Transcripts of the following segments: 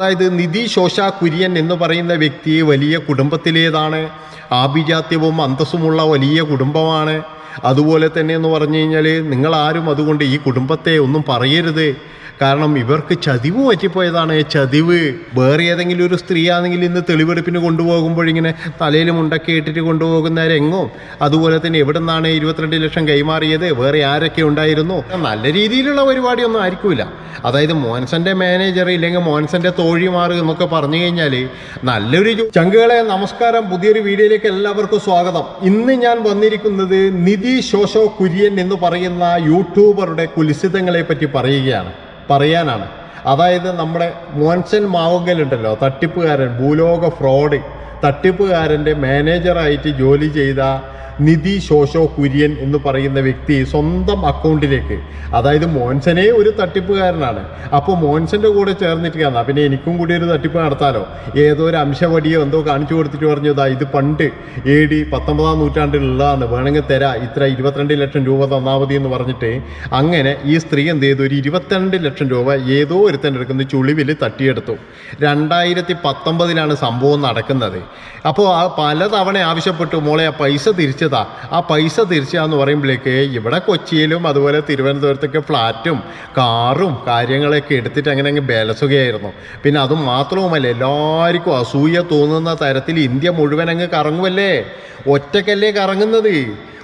അതായത് നിധി ശോഷ കുര്യൻ എന്ന് പറയുന്ന വ്യക്തി വലിയ കുടുംബത്തിലേതാണ്. ആഭിജാത്യവും അന്തസ്സുമുള്ള വലിയ കുടുംബമാണ്. അതുപോലെ തന്നെ എന്ന് പറഞ്ഞു കഴിഞ്ഞാൽ നിങ്ങളാരും അതുകൊണ്ട് ഈ കുടുംബത്തെ ഒന്നും പറയരുത്. കാരണം ഇവർക്ക് ചതിവ് പറ്റിപ്പോയതാണ്. ചതിവ് വേറെ ഏതെങ്കിലും ഒരു സ്ത്രീയാണെങ്കിൽ ഇന്ന് തെളിവെടുപ്പിന് കൊണ്ടുപോകുമ്പോഴിങ്ങനെ തലയിൽ മുണ്ടൊക്കെ ഇട്ടിട്ട് കൊണ്ടുപോകുന്ന അതുപോലെ തന്നെ എവിടെ നിന്നാണ് ഇരുപത്തിരണ്ട് ലക്ഷം കൈമാറിയത്? വേറെ ആരൊക്കെ ഉണ്ടായിരുന്നു? നല്ല രീതിയിലുള്ള പരിപാടിയൊന്നും ആയിരിക്കില്ല അതായത് മോൻസന്റെ മാനേജർ ഇല്ലെങ്കിൽ മോൻസന്റെ തോഴിമാർ എന്നൊക്കെ പറഞ്ഞു കഴിഞ്ഞാൽ നല്ലൊരു ചങ്കുകളെ നമസ്കാരം. പുതിയൊരു വീഡിയോയിലേക്ക് എല്ലാവർക്കും സ്വാഗതം. ഇന്ന് ഞാൻ വന്നിരിക്കുന്നത് നിധി ശോശോ കുര്യൻ എന്ന് പറയുന്ന യൂട്യൂബറുടെ കുലിസിതങ്ങളെ പറ്റി പറയുകയാണ്. പറയാനാണ്. അതായത് നമ്മുടെ മോൻസൻ മാവങ്കലുണ്ടല്ലോ തട്ടിപ്പുകാരൻ ഭൂലോക ഫ്രോഡ്. തട്ടിപ്പുകാരന്റെ മാനേജറായിട്ട് ജോലി ചെയ്ത നിധി ശോശോ കുര്യൻ എന്ന് പറയുന്ന വ്യക്തി സ്വന്തം അക്കൗണ്ടിലേക്ക് അതായത് മോൻസനെ ഒരു തട്ടിപ്പുകാരനാണ്. അപ്പോൾ മോൻസന്റെ കൂടെ ചേർന്നിട്ടാണ് പിന്നെ എനിക്കും കൂടി ഒരു തട്ടിപ്പ് നടത്താലോ? ഏതോ ഒരു അംശവടിയോ എന്തോ കാണിച്ചു കൊടുത്തിട്ട് പറഞ്ഞു "ദാ ഇത് പണ്ട് എ ഡി പത്തൊമ്പതാം നൂറ്റാണ്ടിലുള്ളതാണ്. വേണമെങ്കിൽ തരാ. ഇത്ര ഇരുപത്തിരണ്ട് ലക്ഷം രൂപ തന്നാൽ മതി എന്ന് പറഞ്ഞിട്ട് അങ്ങനെ ഈ സ്ത്രീ എന്ത് ചെയ്തു? ഒരു ഇരുപത്തിരണ്ട് ലക്ഷം രൂപ ഏതോ ഒരുത്തന്റെ എടുക്കുന്ന ചുളിവിൽ തട്ടിയെടുത്തു. രണ്ടായിരത്തി പത്തൊമ്പതിലാണ് സംഭവം നടക്കുന്നത്. അപ്പോൾ ആ പലതവണ ആവശ്യപ്പെട്ടു മോളെ ആ പൈസ തിരിച്ചതാ ആ പൈസ തിരിച്ചതാന്ന് പറയുമ്പോഴേക്ക് ഇവിടെ കൊച്ചിയിലും അതുപോലെ തിരുവനന്തപുരത്തൊക്കെ ഫ്ലാറ്റും കാറും കാര്യങ്ങളൊക്കെ എടുത്തിട്ട് അങ്ങനെ അങ്ങ് ബലസുകയായിരുന്നു. പിന്നെ അതും മാത്രവുമല്ല എല്ലാവർക്കും അസൂയ തോന്നുന്ന തരത്തിൽ ഇന്ത്യ മുഴുവൻ അങ്ങ് കറങ്ങുമല്ലേ ഒറ്റക്കല്ലേ കറങ്ങുന്നത്?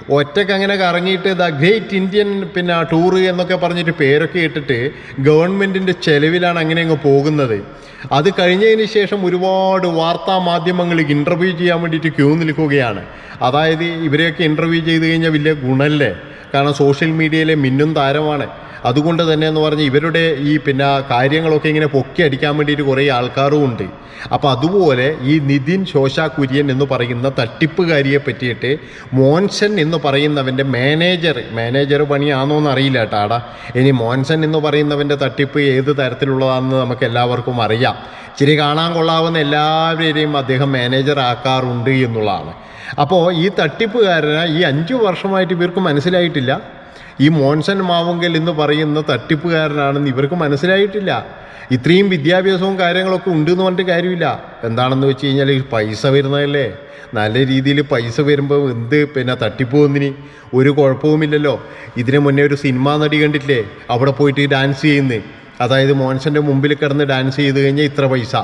ഒറ്റയ്ക്ക് അങ്ങനെ കറങ്ങിയിട്ട് ദ ഗ്രേറ്റ് ഇന്ത്യൻ പിന്നെ ടൂർ എന്നൊക്കെ പറഞ്ഞിട്ട് പേരൊക്കെ ഇട്ടിട്ട് ഗവൺമെന്റിന്റെ ചെലവിലാണ് അങ്ങനെ അങ്ങ് പോകുന്നത്. അത് കഴിഞ്ഞതിന് ശേഷം ഒരുപാട് വാർത്താ മാധ്യമങ്ങൾ ഇന്റർവ്യൂ ചെയ്യാൻ വേണ്ടിയിട്ട് ക്യൂ നിൽക്കുകയാണ്. അതായത് ഇവരെയൊക്കെ ഇന്റർവ്യൂ ചെയ്ത് കഴിഞ്ഞാൽ വലിയ ഗുണമല്ലേ കാരണം സോഷ്യൽ മീഡിയയിലെ മിന്നും താരമാണ്. അതുകൊണ്ട് തന്നെ എന്ന് പറഞ്ഞാൽ ഇവരുടെ ഈ പിന്നെ കാര്യങ്ങളൊക്കെ ഇങ്ങനെ പൊക്കി അടിക്കാൻ വേണ്ടിയിട്ട് കുറേ ആൾക്കാരും ഉണ്ട്. അപ്പോൾ അതുപോലെ ഈ നിതിൻ ശോശാ കുര്യൻ എന്ന് പറയുന്ന തട്ടിപ്പുകാരിയെ പറ്റിയിട്ട് മോൻസൻ എന്ന് പറയുന്നവന്റെ മാനേജർ മാനേജർ പണിയാണോ എന്ന് അറിയില്ല കേട്ടാടാ ഇനി മോൻസൻ എന്ന് പറയുന്നവന്റെ തട്ടിപ്പ് ഏത് തരത്തിലുള്ളതാണെന്ന് നമുക്ക് എല്ലാവർക്കും അറിയാം. ഇച്ചിരി കാണാൻ കൊള്ളാവുന്ന എല്ലാവരെയും അദ്ദേഹം മാനേജർ ആക്കാറുണ്ട് എന്നുള്ളതാണ്. അപ്പോൾ ഈ തട്ടിപ്പുകാരന് ഈ അഞ്ച് വർഷമായിട്ട് ഇവർക്ക് മനസ്സിലായിട്ടില്ല. ഈ മോൻസൻ മാവുങ്കൽ എന്ന് പറയുന്ന തട്ടിപ്പുകാരനാണെന്ന് ഇവർക്ക് മനസ്സിലായിട്ടില്ല. ഇത്രയും വിദ്യാഭ്യാസവും കാര്യങ്ങളൊക്കെ ഉണ്ട് എന്ന് പറഞ്ഞിട്ട് കാര്യമില്ല. എന്താണെന്ന് വെച്ച് കഴിഞ്ഞാൽ ഈ പൈസ വരുന്നതല്ലേ? നല്ല രീതിയിൽ പൈസ വരുമ്പോൾ എന്ത് പിന്നെ തട്ടിപ്പ് വന്നിനി? ഒരു കുഴപ്പവുമില്ലല്ലോ. ഇതിനു മുന്നേ ഒരു സിനിമ നടി കണ്ടിട്ടില്ലേ? അവിടെ പോയിട്ട് ഡാൻസ് ചെയ്യുന്നത് അതായത് മോൻസന്റെ മുമ്പിൽ കിടന്ന് ഡാൻസ് ചെയ്ത് കഴിഞ്ഞാൽ ഇത്ര പൈസ.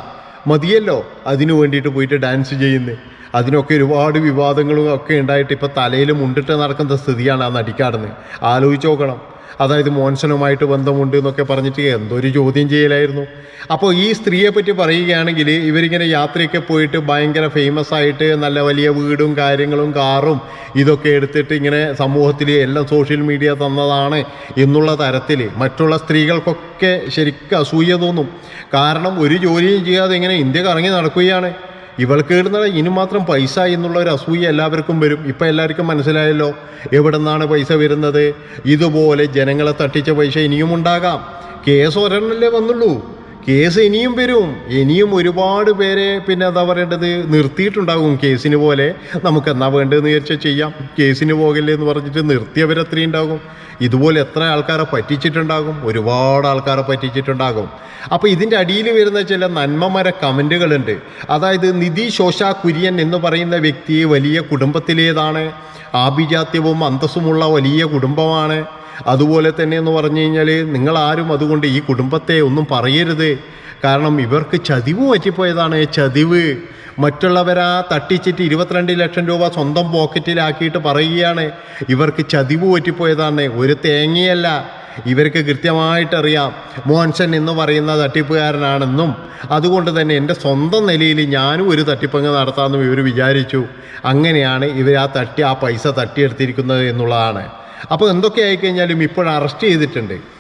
മതിയല്ലോ. അതിനു വേണ്ടിയിട്ട് പോയിട്ട് ഡാൻസ് ചെയ്യുന്നത് അതിനൊക്കെ ഒരുപാട് വിവാദങ്ങളും ഒക്കെ ഉണ്ടായിട്ട് ഇപ്പോൾ തലയിൽ മുണ്ടിട്ട് നടക്കുന്ന സ്ഥിതിയാണ് ആ നടിക്കാടുന്നത് ആലോചിച്ച് നോക്കണം. അതായത് മോൻസനുമായിട്ട് ബന്ധമുണ്ട് എന്നൊക്കെ പറഞ്ഞിട്ട് എന്തൊരു ചോദ്യം ചെയ്യലായിരുന്നു. അപ്പോൾ ഈ സ്ത്രീയെ പറ്റി പറയുകയാണെങ്കിൽ ഇവരിങ്ങനെ യാത്രയൊക്കെ പോയിട്ട് ഭയങ്കര ഫേമസ് ആയിട്ട് നല്ല വലിയ വീടും കാര്യങ്ങളും കാറും ഇതൊക്കെ എടുത്തിട്ട് ഇങ്ങനെ സമൂഹത്തിൽ എല്ലാം സോഷ്യൽ മീഡിയ തന്നതാണ് എന്നുള്ള തരത്തിൽ മറ്റുള്ള സ്ത്രീകൾക്കൊക്കെ ശരിക്കും അസൂയ തോന്നും. കാരണം ഒരു ജോലിയും ചെയ്യാതെ ഇങ്ങനെ ഇന്ത്യ കറങ്ങി നടക്കുകയാണ്. ഇവൾക്ക് ഇടുന്ന ഇനി മാത്രം പൈസ എന്നുള്ള ഒരു അസൂയ എല്ലാവർക്കും വരും. ഇപ്പം എല്ലാവർക്കും മനസ്സിലായല്ലോ. എവിടെ നിന്നാണ് പൈസ വരുന്നത്? ഇതുപോലെ ജനങ്ങളെ തട്ടിച്ച പൈസ ഇനിയും ഉണ്ടാകാം. കേസ് ഒരെണ്ണല്ലേ വന്നുള്ളൂ. കേസ് ഇനിയും വരും. ഇനിയും ഒരുപാട് പേരെ പിന്നെ എന്താ പറയേണ്ടത് നിർത്തിയിട്ടുണ്ടാകും കേസിന് പോലെ. നമുക്ക് എന്നാ വേണ്ടതെന്ന് വിചാരിച്ചാൽ ചെയ്യാം. കേസിന് പോകല്ലേ എന്ന് പറഞ്ഞിട്ട് നിർത്തിയവരത്രയും ഉണ്ടാകും. ഇതുപോലെ എത്ര ആൾക്കാരെ പറ്റിച്ചിട്ടുണ്ടാകും. ഒരുപാട് ആൾക്കാരെ പറ്റിച്ചിട്ടുണ്ടാകും. അപ്പോൾ ഇതിന്റെ അടിയിൽ വരുന്ന ചില നന്മമര കമന്റുകളുണ്ട് അതായത് നിധി ശോഷ കുര്യൻ എന്ന് പറയുന്ന വ്യക്തി വലിയ കുടുംബത്തിലേതാണ്. ആഭിജാത്യവും അന്തസ്സുമുള്ള വലിയ കുടുംബമാണ്. അതുപോലെ തന്നെ എന്ന് പറഞ്ഞു കഴിഞ്ഞാൽ നിങ്ങൾ ആരും അതുകൊണ്ട് ഈ കുടുംബത്തെ ഒന്നും പറയരുത്. കാരണം ഇവർക്ക് ചതിവ് പറ്റിപ്പോയതാണ് ചതിവ്. മറ്റുള്ളവരാ തട്ടിച്ചിട്ട് ഇരുപത്തിരണ്ട് ലക്ഷം രൂപ സ്വന്തം പോക്കറ്റിലാക്കിയിട്ട് പറയുകയാണ്. ഇവർക്ക് ചതിവ് പറ്റിപ്പോയതാണ്. ഒരു തേങ്ങയല്ല. ഇവർക്ക് കൃത്യമായിട്ടറിയാം. മോൻസൻ എന്ന് പറയുന്ന തട്ടിപ്പുകാരനാണെന്നും അതുകൊണ്ട് തന്നെ എന്റെ സ്വന്തം നിലയിൽ ഞാനും ഒരു തട്ടിപ്പങ്ങ് നടത്താമെന്നും ഇവർ വിചാരിച്ചു. അങ്ങനെയാണ് ഇവർ ആ തട്ടി ആ പൈസ തട്ടിയെടുത്തിരിക്കുന്നത് എന്നുള്ളതാണ്. അപ്പോൾ എന്തൊക്കെ ആയിക്കഴിഞ്ഞാലും ഇപ്പോൾ അറസ്റ്റ് ചെയ്തിട്ടുണ്ട്.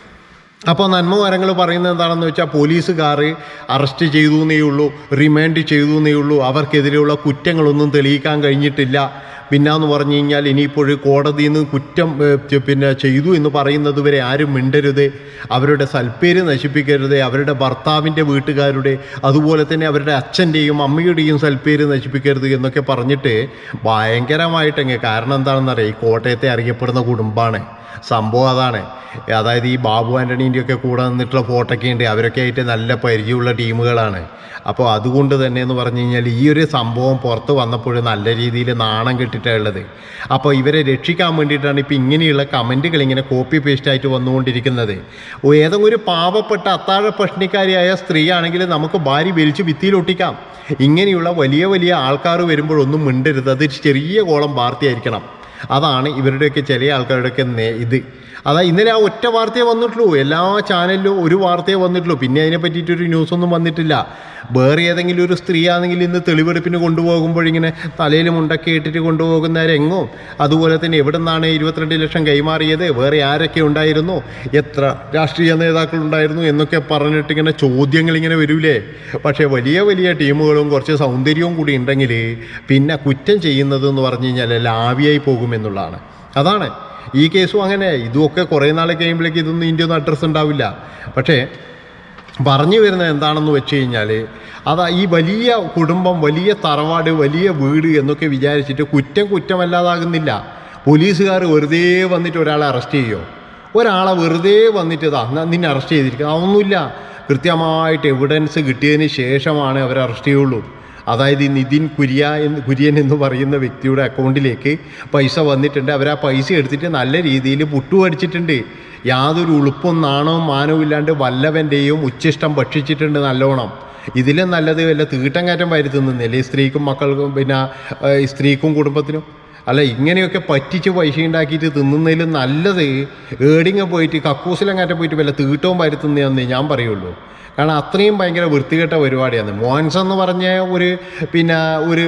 അപ്പോൾ നന്മ മരങ്ങൾ പറയുന്നത് എന്താണെന്ന് വെച്ചാൽ പോലീസുകാർ അറസ്റ്റ് ചെയ്തു എന്നേ ഉള്ളൂ റിമാൻഡ് ചെയ്തു എന്നേ ഉള്ളൂ. അവർക്കെതിരെയുള്ള കുറ്റങ്ങളൊന്നും തെളിയിക്കാൻ കഴിഞ്ഞിട്ടില്ല. പിന്നെന്ന് പറഞ്ഞു കഴിഞ്ഞാൽ ഇനിയിപ്പോൾ കോടതിയിൽ നിന്ന് കുറ്റം പിന്നെ ചെയ്തു എന്ന് പറയുന്നത് വരെ ആരും മിണ്ടരുത്. അവരുടെ സൽപ്പേര് നശിപ്പിക്കരുത്. അവരുടെ ഭർത്താവിന്റെ വീട്ടുകാരുടെ അതുപോലെ തന്നെ അവരുടെ അച്ഛന്റെയും അമ്മയുടെയും സൽപ്പേര് നശിപ്പിക്കരുത് എന്നൊക്കെ പറഞ്ഞിട്ട് ഭയങ്കരമായിട്ടങ്ങ് കാരണം എന്താണെന്നറിയാം ഈ കോട്ടയത്തെ അറിയപ്പെടുന്ന കുടുംബമാണ്. സംഭവം അതാണ്. അതായത് ഈ ബാബു ആന്റണീന്റെയൊക്കെ കൂടെ നിന്നിട്ടുള്ള ഫോട്ടോയൊക്കെ ഉണ്ട്. അവരൊക്കെ ആയിട്ട് നല്ല പരിചയമുള്ള ടീമുകളാണ്. അപ്പോൾ അതുകൊണ്ട് തന്നെ എന്ന് പറഞ്ഞു കഴിഞ്ഞാൽ ഈ ഒരു സംഭവം പുറത്ത് വന്നപ്പോൾ നല്ല രീതിയിൽ നാണം കെട്ടിട്ടാണ് ഉള്ളത്. അപ്പോൾ ഇവരെ രക്ഷിക്കാൻ വേണ്ടിയിട്ടാണ് ഇപ്പോൾ ഇങ്ങനെയുള്ള കമന്റുകൾ ഇങ്ങനെ കോപ്പി പേസ്റ്റ് ആയിട്ട് വന്നുകൊണ്ടിരിക്കുന്നത്. ഏതെങ്കിലും ഒരു പാവപ്പെട്ട അത്താഴ പ്രശ്നക്കാരിയായ സ്ത്രീ ആണെങ്കിൽ നമുക്ക് ഭാര്യ വലിച്ചു ഭിത്തിയിലൊട്ടിക്കാം ഇങ്ങനെയുള്ള വലിയ വലിയ ആൾക്കാർ വരുമ്പോഴൊന്നും മിണ്ടരുത്. അത് ചെറിയ കോളം വാർത്തയായിരിക്കണം. അതാണ് ഇവരുടെയൊക്കെ ചില ആൾക്കാരുടെയൊക്കെ ഇത്. അതാ ഇന്നലെ ആ ഒറ്റ വാർത്തയെ വന്നിട്ടുള്ളൂ. എല്ലാ ചാനലിലും ഒരു വാർത്തയെ വന്നിട്ടുള്ളൂ. പിന്നെ അതിനെ പറ്റിയിട്ടൊരു ന്യൂസൊന്നും വന്നിട്ടില്ല. വേറെ ഏതെങ്കിലും ഒരു സ്ത്രീ ആണെങ്കിൽ ഇന്ന് തെളിവെടുപ്പിന് കൊണ്ടുപോകുമ്പോഴിങ്ങനെ തലയിൽ മുണ്ടൊക്കെ ഇട്ടിട്ട് കൊണ്ടുപോകുന്ന അതുപോലെ തന്നെ എവിടെ നിന്നാണ് ഇരുപത്തിരണ്ട് ലക്ഷം കൈമാറിയത്? വേറെ ആരൊക്കെ ഉണ്ടായിരുന്നു? എത്ര രാഷ്ട്രീയ നേതാക്കൾ ഉണ്ടായിരുന്നു എന്നൊക്കെ പറഞ്ഞിട്ട് ഇങ്ങനെ ചോദ്യങ്ങൾ ഇങ്ങനെ വരൂലേ? പക്ഷേ വലിയ വലിയ ടീമുകളും കുറച്ച് സൗന്ദര്യവും കൂടി ഉണ്ടെങ്കിൽ പിന്നെ കുറ്റം ചെയ്യുന്നത് എന്ന് പറഞ്ഞു കഴിഞ്ഞാൽ ലാവിയായി പോകുമെന്നുള്ളതാണ് അതാണ്. ഈ കേസും അങ്ങനെ. ഇതുമൊക്കെ കുറേ നാൾ കഴിയുമ്പോഴേക്ക് ഇതൊന്നും ഇന്ത്യ ഒന്നും അഡ്രസ്സ് ഉണ്ടാവില്ല. പക്ഷേ പറഞ്ഞു വരുന്നത് എന്താണെന്ന് വെച്ച് കഴിഞ്ഞാൽ അതാ ഈ വലിയ കുടുംബം വലിയ തറവാട് വലിയ വീട് എന്നൊക്കെ വിചാരിച്ചിട്ട് കുറ്റം കുറ്റമല്ലാതാകുന്നില്ല. പോലീസുകാർ വെറുതെ വന്നിട്ട് ഒരാളെ അറസ്റ്റ് ചെയ്യുമോ ഒരാളെ വെറുതെ വന്നിട്ട് ഇതാ നിന്നെ അറസ്റ്റ് ചെയ്തിരിക്കുക അതൊന്നുമില്ല. കൃത്യമായിട്ട് എവിഡൻസ് കിട്ടിയതിന് ശേഷമാണ് അവർ അറസ്റ്റ് ചെയ്യുള്ളൂ. അതായത് ഈ നിതിൻ കുര്യ എന്ന് കുര്യൻ എന്ന് പറയുന്ന വ്യക്തിയുടെ അക്കൗണ്ടിലേക്ക് പൈസ വന്നിട്ടുണ്ട്. അവർ ആ പൈസ എടുത്തിട്ട് നല്ല രീതിയിൽ പുട്ടുപടിച്ചിട്ടുണ്ട് യാതൊരു ഉളുപ്പും നാണവും മാനവും ഇല്ലാണ്ട് വല്ലവന്റെയും ഉച്ചിഷ്ടം ഭക്ഷിച്ചിട്ടുണ്ട് നല്ലോണം. ഇതിലും നല്ലത് വല്ല തീട്ടം കയറ്റം വരുത്തുന്നില്ലേ സ്ത്രീക്കും മക്കൾക്കും പിന്നെ സ്ത്രീക്കും കുടുംബത്തിനും? അല്ല ഇങ്ങനെയൊക്കെ പറ്റിച്ച് പൈസ ഉണ്ടാക്കിയിട്ട് തിന്നുന്നതിലും നല്ലത് ഏടിങ്ങ പോയിട്ട് കക്കൂസിലങ്ങാറ്റം പോയിട്ട് വല്ല തീട്ടവും വരുത്തുന്നതെന്നേ ഞാൻ പറയുള്ളൂ. കാരണം അത്രയും ഭയങ്കര വൃത്തികെട്ട പരിപാടിയാണ്. മോൻസ് എന്ന് പറഞ്ഞ ഒരു പിന്നെ ഒരു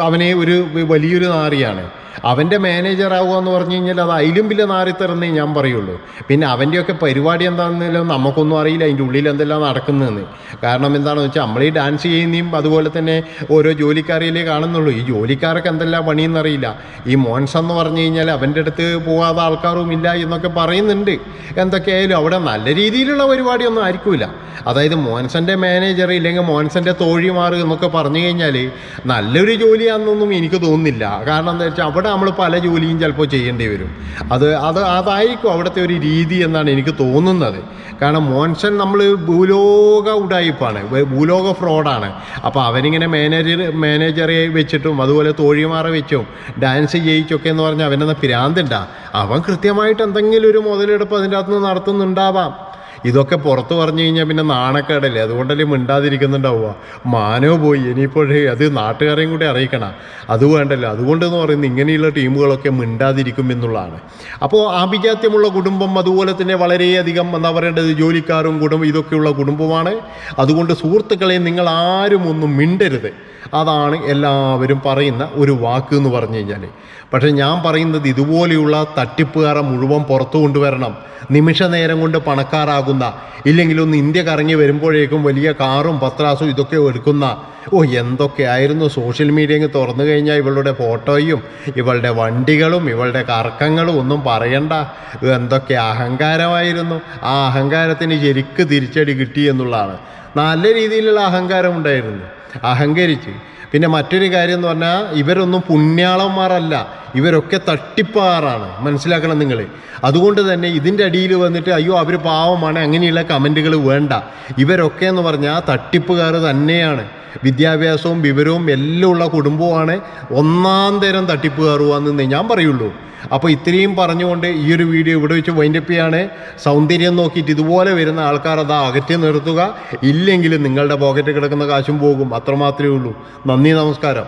അവനെ ഒരു വലിയൊരു നാറിയാണ്. അവന്റെ മാനേജർ ആവുക എന്ന് പറഞ്ഞു കഴിഞ്ഞാൽ അത് അതിലും വലിയ നാറിത്തറന്നേ ഞാൻ പറയുള്ളൂ. പിന്നെ അവന്റെയൊക്കെ പരിപാടി എന്താണെന്നല്ലോ നമുക്കൊന്നും അറിയില്ല. അതിന്റെ ഉള്ളിൽ എന്തെല്ലാം നടക്കുന്നതെന്ന് കാരണം എന്താണെന്ന് വെച്ചാൽ നമ്മൾ ഈ ഡാൻസ് ചെയ്യുന്നതും അതുപോലെ തന്നെ ഓരോ ജോലിക്കാരിയിലേ കാണുന്നുള്ളൂ. ഈ ജോലിക്കാരൊക്കെ എന്തെല്ലാം പണിയെന്നറിയില്ല. ഈ മോൻസ് എന്ന് പറഞ്ഞു കഴിഞ്ഞാൽ അവന്റെ അടുത്ത് പോകാതെ ആൾക്കാരും ഇല്ല എന്നൊക്കെ പറയുന്നുണ്ട്. എന്തൊക്കെയായാലും അവിടെ നല്ല രീതിയിലുള്ള പരിപാടിയൊന്നും ആയിരിക്കില്ല അതായത് മോൻസന്റെ മാനേജർ ഇല്ലെങ്കിൽ മോൻസന്റെ തോഴിമാർ എന്നൊക്കെ പറഞ്ഞു കഴിഞ്ഞാൽ നല്ലൊരു ജോലിയാണെന്നൊന്നും എനിക്ക് തോന്നുന്നില്ല. കാരണം എന്താ വെച്ചാൽ നമ്മൾ പല ജോലിയും ചിലപ്പോൾ ചെയ്യേണ്ടി വരും. അത് അത് അതായിരിക്കും അവിടുത്തെ ഒരു രീതി എന്നാണ് എനിക്ക് തോന്നുന്നത്. കാരണം മോൻഷൻ നമ്മൾ ഭൂലോക ഉടായിപ്പാണ്. വേ- ഭൂലോക ഫ്രോഡാണ്. അപ്പോൾ അവനിങ്ങനെ മാനേജർ മാനേജറെ വെച്ചിട്ടും അതുപോലെ തോഴിമാറെ വെച്ചും ഡാൻസ് ചെയ്യിച്ചൊക്കെ എന്ന് പറഞ്ഞാൽ അവനെന്ന പിരാന്തുണ്ടാ. അവൻ കൃത്യമായിട്ട് എന്തെങ്കിലും ഒരു മുതലെടുപ്പ് അതിന്റെ അകത്ത് നിന്ന് നടത്തുന്നുണ്ടാവാം. ഇതൊക്കെ പുറത്ത് പറഞ്ഞു കഴിഞ്ഞാൽ പിന്നെ നാണക്കേടല്ലേ? അതുകൊണ്ടല്ലേ മിണ്ടാതിരിക്കുന്നുണ്ടാവുക. മാനോ പോയി ഇനിയിപ്പോഴേ അത് നാട്ടുകാരെയും കൂടി അറിയിക്കണം. അത് വേണ്ടല്ലോ. അതുകൊണ്ടെന്ന് പറയുന്നത് ഇങ്ങനെയുള്ള ടീമുകളൊക്കെ മിണ്ടാതിരിക്കും എന്നുള്ളതാണ്. അപ്പോൾ ആഭിജാത്യമുള്ള കുടുംബം അതുപോലെ തന്നെ വളരെയധികം എന്താ പറയേണ്ടത്? ജോലിക്കാരും കുടുംബം ഇതൊക്കെയുള്ള കുടുംബമാണ്. അതുകൊണ്ട് സുഹൃത്തുക്കളെ നിങ്ങൾ ആരും ഒന്നും മിണ്ടരുത്. അതാണ് എല്ലാവരും പറയുന്ന ഒരു വാക്ക് എന്ന് പറഞ്ഞു കഴിഞ്ഞാൽ പക്ഷേ ഞാൻ പറയുന്നത് ഇതുപോലെയുള്ള തട്ടിപ്പുകാരെ മുഴുവൻ പുറത്തു കൊണ്ടുവരണം. നിമിഷ നേരം കൊണ്ട് പണക്കാരാകുന്ന ഇല്ലെങ്കിൽ ഒന്ന് ഇന്ത്യ കറങ്ങി വരുമ്പോഴേക്കും വലിയ കാറും പത്രാസും ഇതൊക്കെ എടുക്കുന്ന. ഓ എന്തൊക്കെയായിരുന്നു സോഷ്യൽ മീഡിയ തുറന്നു കഴിഞ്ഞാൽ ഇവളുടെ ഫോട്ടോയും ഇവളുടെ വണ്ടികളും ഇവളുടെ കറക്കങ്ങളും ഒന്നും പറയണ്ട. എന്തൊക്കെ അഹങ്കാരമായിരുന്നു. ആ അഹങ്കാരത്തിന് ശരിക്ക് തിരിച്ചടി കിട്ടി എന്നുള്ളതാണ്. നല്ല രീതിയിലുള്ള അഹങ്കാരം ഉണ്ടായിരുന്നു. അഹങ്കരിച്ച് പിന്നെ മറ്റൊരു കാര്യം എന്ന് പറഞ്ഞാൽ ഇവരൊന്നും പുണ്യാളന്മാരല്ല. ഇവരൊക്കെ തട്ടിപ്പാറാണ്. മനസ്സിലാക്കണം നിങ്ങൾ അതുകൊണ്ട് തന്നെ ഇതിന്റെ അടിയിൽ വന്നിട്ട് അയ്യോ അവർ പാവമാണ്. അങ്ങനെയുള്ള കമന്റുകൾ വേണ്ട. ഇവരൊക്കെ എന്ന് പറഞ്ഞാൽ തട്ടിപ്പുകാർ തന്നെയാണ്. വിദ്യാഭ്യാസവും വിവരവും എല്ലാം ഉള്ള കുടുംബമാണ് ഒന്നാം തരം തട്ടിപ്പുകാറുവാന്നേ ഞാൻ പറയുള്ളൂ. അപ്പോൾ ഇത്രയും പറഞ്ഞുകൊണ്ട് ഈ ഒരു വീഡിയോ ഇവിടെ വെച്ച് വൈൻഡപ്പ് ചെയ്യാണ്. സൗന്ദര്യം നോക്കിയിട്ട് ഇതുപോലെ വരുന്ന ആൾക്കാർ അത് അകറ്റി നിർത്തുക. ഇല്ലെങ്കിൽ നിങ്ങളുടെ പോക്കറ്റിൽ കിടക്കുന്ന കാശും പോകും. അത്രമാത്രമേ ഉള്ളൂ. നന്ദി നമസ്കാരം.